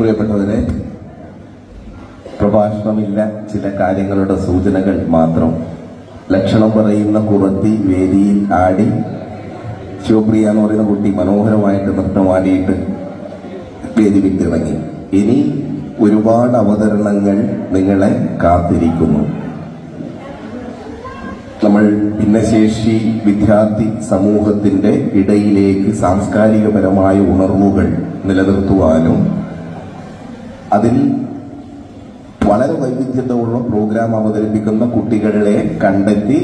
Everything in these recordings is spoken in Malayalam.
പ്രിയപ്പെട്ടവരെ പ്രഭാഷണമില്ല. ചില കാര്യങ്ങളുടെ സൂചനകൾ മാത്രം. ലക്ഷണം പറയുന്ന കുറത്തി വേദിയിൽ ആടി ശിവപ്രിയ എന്ന് പറയുന്ന കുട്ടി മനോഹരമായിട്ട് നൃത്തമാടിയിട്ട് വേദി വിട്ടിറങ്ങി ഇനി ഒരുപാട് അവതരണങ്ങൾ നിങ്ങളെ കാത്തിരിക്കുന്നു. നമ്മൾ ഭിന്നശേഷി വിദ്യാർത്ഥി സമൂഹത്തിന്റെ ഇടയിലേക്ക് സാംസ്കാരികപരമായ ഉണർവുകൾ നിലനിർത്തുവാനും അതിൽ വളരെ വൈവിധ്യതയുള്ള പ്രോഗ്രാം അവതരിപ്പിക്കുന്ന കുട്ടികളെ കണ്ടെത്തി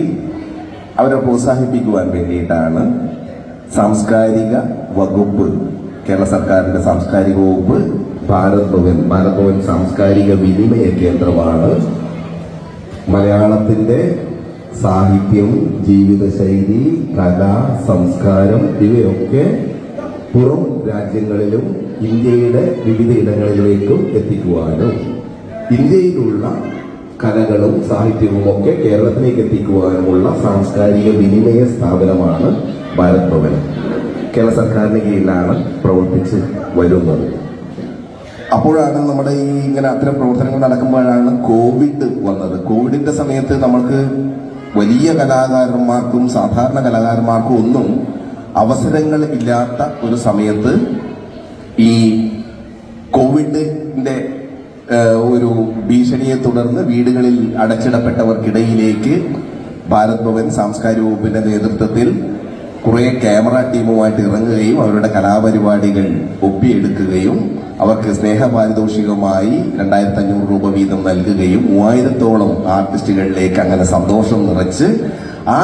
അവരെ പ്രോത്സാഹിപ്പിക്കുവാൻ വേണ്ടിയിട്ടാണ് സാംസ്കാരിക വകുപ്പ് കേരള സർക്കാരിന്റെ സാംസ്കാരിക വകുപ്പ് ഭാരത് ഭവൻ. ഭാരത് ഭവൻ സാംസ്കാരിക വിനിമയ കേന്ദ്രമാണ്. മലയാളത്തിന്റെ സാഹിത്യം ജീവിതശൈലി കല സംസ്കാരം ഇവയൊക്കെ പുറം രാജ്യങ്ങളിലും ഇന്ത്യയുടെ വിവിധ ഇടങ്ങളിലേക്കും എത്തിക്കുവാനും ഇന്ത്യയിലുള്ള കലകളും സാഹിത്യവും ഒക്കെ കേരളത്തിലേക്ക് എത്തിക്കുവാനുമുള്ള സാംസ്കാരിക വിനിമയ സ്ഥാപനമാണ് ഭാരത് ഭവൻ. കേരള സർക്കാരിന് കീഴിലാണ് പ്രവർത്തിച്ച് വരുന്നത്. അപ്പോഴാണ് നമ്മുടെ ഈ ഇങ്ങനെ അത്തരം പ്രവർത്തനങ്ങൾ നടക്കുമ്പോഴാണ് കോവിഡ് വന്നത്. കോവിഡിന്റെ സമയത്ത് നമ്മൾക്ക് വലിയ കലാകാരന്മാർക്കും സാധാരണ കലാകാരന്മാർക്കും ഒന്നും അവസരങ്ങൾ ഇല്ലാത്ത ഒരു സമയത്ത് ഈ കോവിഡിന്റെ ഒരു ഭീഷണിയെ തുടർന്ന് വീടുകളിൽ അടച്ചിടപ്പെട്ടവർക്കിടയിലേക്ക് ഭാരത് ഭവൻ സാംസ്കാരിക വകുപ്പിന്റെ നേതൃത്വത്തിൽ കുറെ ക്യാമറ ടീമുമായിട്ട് ഇറങ്ങുകയും അവരുടെ കലാപരിപാടികൾ ഒപ്പിയെടുക്കുകയും അവർക്ക് സ്നേഹപാരിതോഷികമായി രണ്ടായിരത്തി അഞ്ഞൂറ് രൂപ വീതം നൽകുകയും മൂവായിരത്തോളം ആർട്ടിസ്റ്റുകളിലേക്ക് അങ്ങനെ സന്തോഷം നിറച്ച് ആ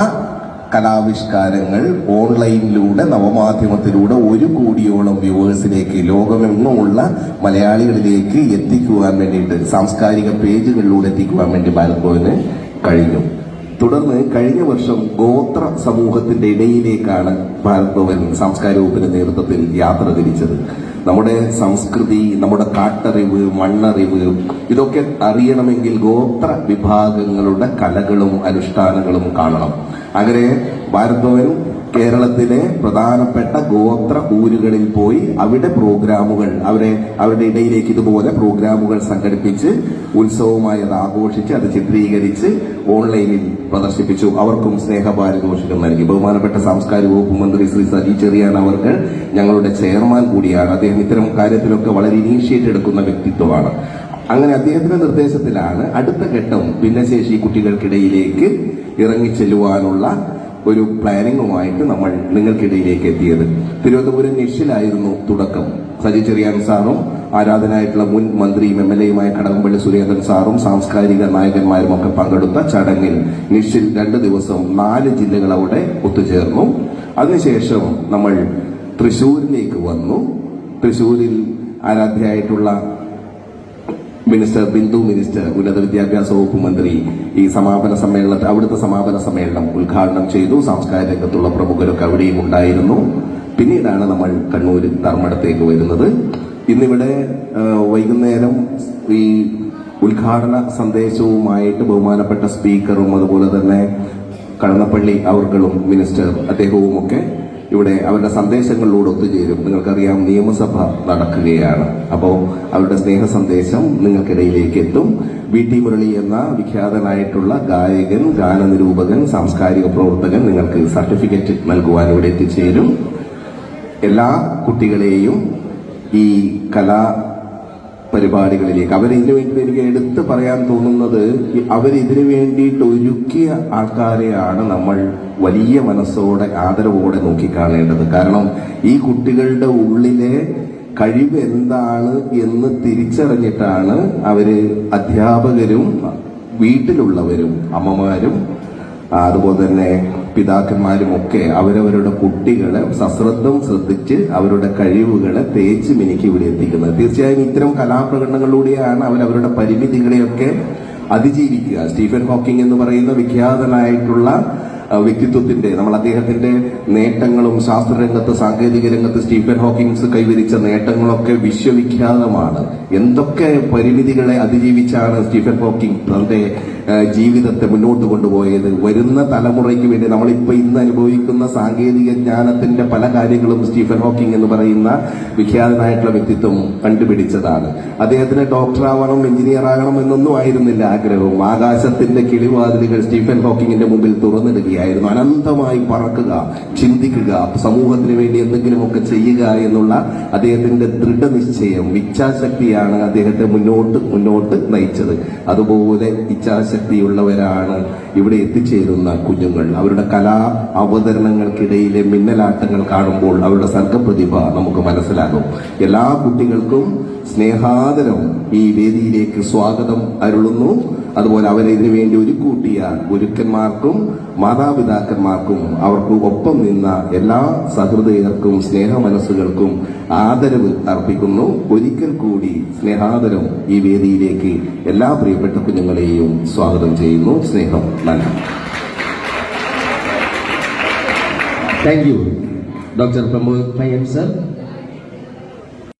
കലാവിഷ്കാരങ്ങൾ ഓൺലൈനിലൂടെ നവമാധ്യമത്തിലൂടെ ഒരു കോടിയോളം വ്യൂവേഴ്സിലേക്ക് ലോകമെങ്ങുമുള്ള മലയാളികളിലേക്ക് എത്തിക്കുവാൻ വേണ്ടിയിട്ട് സാംസ്കാരിക പേജുകളിലൂടെ എത്തിക്കുവാൻ വേണ്ടി ഭാരത് കഴിഞ്ഞു. തുടർന്ന് കഴിഞ്ഞ വർഷം ഗോത്ര സമൂഹത്തിന്റെ ഇടയിലേക്കാണ് ഭാരത് ഭവൻ സാംസ്കാരിക വകുപ്പിന്റെ നേതൃത്വത്തിൽ യാത്ര തിരിച്ചത്. നമ്മുടെ സംസ്കൃതി നമ്മുടെ കാട്ടറിവ് മണ്ണറിവ് ഇതൊക്കെ അറിയണമെങ്കിൽ ഗോത്ര വിഭാഗങ്ങളുടെ കലകളും അനുഷ്ഠാനങ്ങളും കാണണം. അങ്ങനെ ഭാരത് ഭവൻ കേരളത്തിലെ പ്രധാനപ്പെട്ട ഗോത്ര ഊരുകളിൽ പോയി അവിടെ പ്രോഗ്രാമുകൾ അവരെ അവരുടെ ഇടയിലേക്ക് ഇതുപോലെ പ്രോഗ്രാമുകൾ സംഘടിപ്പിച്ച് ഉത്സവമായി അത് ആഘോഷിച്ച് അത് ചിത്രീകരിച്ച് ഓൺലൈനിൽ പ്രദർശിപ്പിച്ചു. അവർക്കും സ്നേഹപാരിതോഷികം നൽകി. ബഹുമാനപ്പെട്ട സാംസ്കാരിക വകുപ്പ് മന്ത്രി ശ്രീ സജി ചെറിയാൻ അവർക്ക് ഞങ്ങളുടെ ചെയർമാൻ കൂടിയാണ്. അദ്ദേഹം ഇത്തരം കാര്യത്തിലൊക്കെ വളരെ ഇനീഷ്യേറ്റ് എടുക്കുന്ന വ്യക്തിത്വമാണ്. അങ്ങനെ അദ്ദേഹത്തിന്റെ നിർദ്ദേശത്തിലാണ് അടുത്ത ഘട്ടം ഭിന്നശേഷി കുട്ടികൾക്കിടയിലേക്ക് ഇറങ്ങിച്ചെല്ലുവാനുള്ള ഒരു പ്ലാനിങ്ങുമായിട്ട് നമ്മൾ നിങ്ങൾക്കിടയിലേക്ക് എത്തിയത്. തിരുവനന്തപുരം നിഷിലായിരുന്നു തുടക്കം. സജി ചെറിയാൻ സാറും ആരാധനായിട്ടുള്ള മുൻ മന്ത്രിയും എം എൽ എയുമായ കടകംപള്ളി സുരേന്ദ്രൻ സാറും സാംസ്കാരിക നായകന്മാരും ഒക്കെ പങ്കെടുത്ത ചടങ്ങിൽ നിഷിൽ രണ്ട് ദിവസം നാല് ജില്ലകൾ അവിടെ ഒത്തുചേർന്നു. അതിനുശേഷം നമ്മൾ തൃശൂരിലേക്ക് വന്നു. തൃശൂരിൽ ആരാധ്യയായിട്ടുള്ള മിനിസ്റ്റർ ബിന്ദു മിനിസ്റ്റർ ഉന്നത വിദ്യാഭ്യാസ വകുപ്പ് മന്ത്രി ഈ സമാപന സമ്മേളനത്തിൽ അവിടുത്തെ സമാപന സമ്മേളനം ഉദ്ഘാടനം ചെയ്തു. സാംസ്കാരിക രംഗത്തുള്ള പ്രമുഖരൊക്കെ അവിടെയും ഉണ്ടായിരുന്നു. പിന്നീടാണ് നമ്മൾ കണ്ണൂർ ധർമ്മടത്തേക്ക് വരുന്നത്. ഇന്നിവിടെ വൈകുന്നേരം ഈ ഉദ്ഘാടന സന്ദേശവുമായിട്ട് ബഹുമാനപ്പെട്ട സ്പീക്കറും അതുപോലെ തന്നെ കടന്നപ്പള്ളി അവർകളും മിനിസ്റ്റർ അദ്ദേഹവും ഒക്കെ ഇവിടെ അവരുടെ സന്ദേശങ്ങളിലൂടെ ഒത്തുചേരും. നിങ്ങൾക്കറിയാം നിയമസഭ നടക്കുകയാണ്. അപ്പോൾ അവരുടെ സ്നേഹ സന്ദേശം നിങ്ങൾക്കിടയിലേക്ക് എത്തും വി ടി മുരളി എന്ന വിഖ്യാതനായിട്ടുള്ള ഗായകൻ ഗാനനിരൂപകൻ സാംസ്കാരിക പ്രവർത്തകൻ നിങ്ങൾക്ക് സർട്ടിഫിക്കറ്റ് നൽകുവാൻ ഇവിടെ എത്തിച്ചേരും. എല്ലാ കുട്ടികളെയും ഈ കലാ പരിപാടികളിലേക്ക്. അവരിതിനു വേണ്ടി എനിക്ക് എടുത്ത് പറയാൻ തോന്നുന്നത് അവരിതിനു വേണ്ടിയിട്ട് ഒരുക്കിയ ആൾക്കാരെയാണ് നമ്മൾ വലിയ മനസ്സോടെ ആദരവോടെ നോക്കിക്കാണേണ്ടത്. കാരണം ഈ കുട്ടികളുടെ ഉള്ളിലെ കഴിവ് എന്താണ് എന്ന് തിരിച്ചറിഞ്ഞിട്ടാണ് അവർ അധ്യാപകരും വീട്ടിലുള്ളവരും അമ്മമാരും അതുപോലെ തന്നെ പിതാക്കന്മാരും ഒക്കെ അവരവരുടെ കുട്ടികളെ സശ്രദ്ധം ശ്രദ്ധിച്ച് അവരുടെ കഴിവുകളെ തേച്ച് മിനുക്കി ഇവിടെ എത്തിക്കുന്നത്. തീർച്ചയായും ഇത്തരം കലാപ്രകടനങ്ങളിലൂടെയാണ് അവരവരുടെ പരിമിതികളെയൊക്കെ അതിജീവിക്കുക. സ്റ്റീഫൻ ഹോക്കിംഗ് എന്ന് പറയുന്ന വിഖ്യാതനായിട്ടുള്ള വ്യക്തിത്വത്തിന്റെ നമ്മൾ അദ്ദേഹത്തിന്റെ നേട്ടങ്ങളും ശാസ്ത്രരംഗത്ത് സാങ്കേതിക രംഗത്ത് സ്റ്റീഫൻ ഹോക്കിങ്സ് കൈവരിച്ച നേട്ടങ്ങളൊക്കെ വിശ്വവിഖ്യാതമാണ്. എന്തൊക്കെ പരിമിതികളെ അതിജീവിച്ചാണ് സ്റ്റീഫൻ ഹോക്കിംഗ് തന്റെ ജീവിതത്തെ മുന്നോട്ട് കൊണ്ടുപോയത്? വരുന്ന തലമുറയ്ക്ക് വേണ്ടി നമ്മളിപ്പോ ഇന്ന് അനുഭവിക്കുന്ന സാങ്കേതിക ജ്ഞാനത്തിന്റെ പല കാര്യങ്ങളും സ്റ്റീഫൻ ഹോക്കിംഗ് എന്ന് പറയുന്ന വിഖ്യാതനായിട്ടുള്ള വ്യക്തിത്വം കണ്ടുപിടിച്ചതാണ്. അദ്ദേഹത്തിന് ഡോക്ടർ ആവണം എഞ്ചിനീയർ ആകണം എന്നൊന്നും ആയിരുന്നില്ല ആഗ്രഹവും. ആകാശത്തിന്റെ കിളിവാതിലുകൾ സ്റ്റീഫൻ ഹോക്കിങ്ങിന്റെ മുമ്പിൽ തുറന്നിടുകയായിരുന്നു അനന്തമായി പറക്കുക ചിന്തിക്കുക സമൂഹത്തിന് വേണ്ടി എന്തെങ്കിലുമൊക്കെ ചെയ്യുക എന്നുള്ള അദ്ദേഹത്തിന്റെ ദൃഢനിശ്ചയം ഇച്ഛാശക്തിയാണ് അദ്ദേഹത്തെ മുന്നോട്ട് മുന്നോട്ട് നയിച്ചത്. അതുപോലെ ഇച്ഛാശക്തിയുള്ളവരാണ് ഇവിടെ എത്തിച്ചേരുന്ന കുഞ്ഞുങ്ങൾ. അവരുടെ കലാ അവതരണങ്ങൾക്കിടയിലെ മിന്നലാട്ടങ്ങൾ കാണുമ്പോൾ അവരുടെ സർഗപ്രതിഭ നമുക്ക് മനസ്സിലാകും. എല്ലാ കുട്ടികൾക്കും സ്നേഹാദരം ഈ വേദിയിലേക്ക് സ്വാഗതം അരുളുന്നു. അതുപോലെ അവരെ ഇതിനു വേണ്ടി ഒരുക്കൂട്ടിയ ഗുരുക്കന്മാർക്കും മാതാപിതാക്കന്മാർക്കും അവർക്ക് ഒപ്പം നിന്ന എല്ലാ സഹൃദയർക്കും സ്നേഹ മനസ്സുകൾക്കും ആദരവ് അർപ്പിക്കുന്നു. ഒരിക്കൽ കൂടി സ്നേഹാദരം ഈ വേദിയിലേക്ക് എല്ലാ പ്രിയപ്പെട്ട കുഞ്ഞുങ്ങളെയും സ്വാഗതം ചെയ്യുന്നു. സ്നേഹം നന്ദി. താങ്ക് യു ഡോക്ടർ പ്രമോദ് പയ്യൻ sir.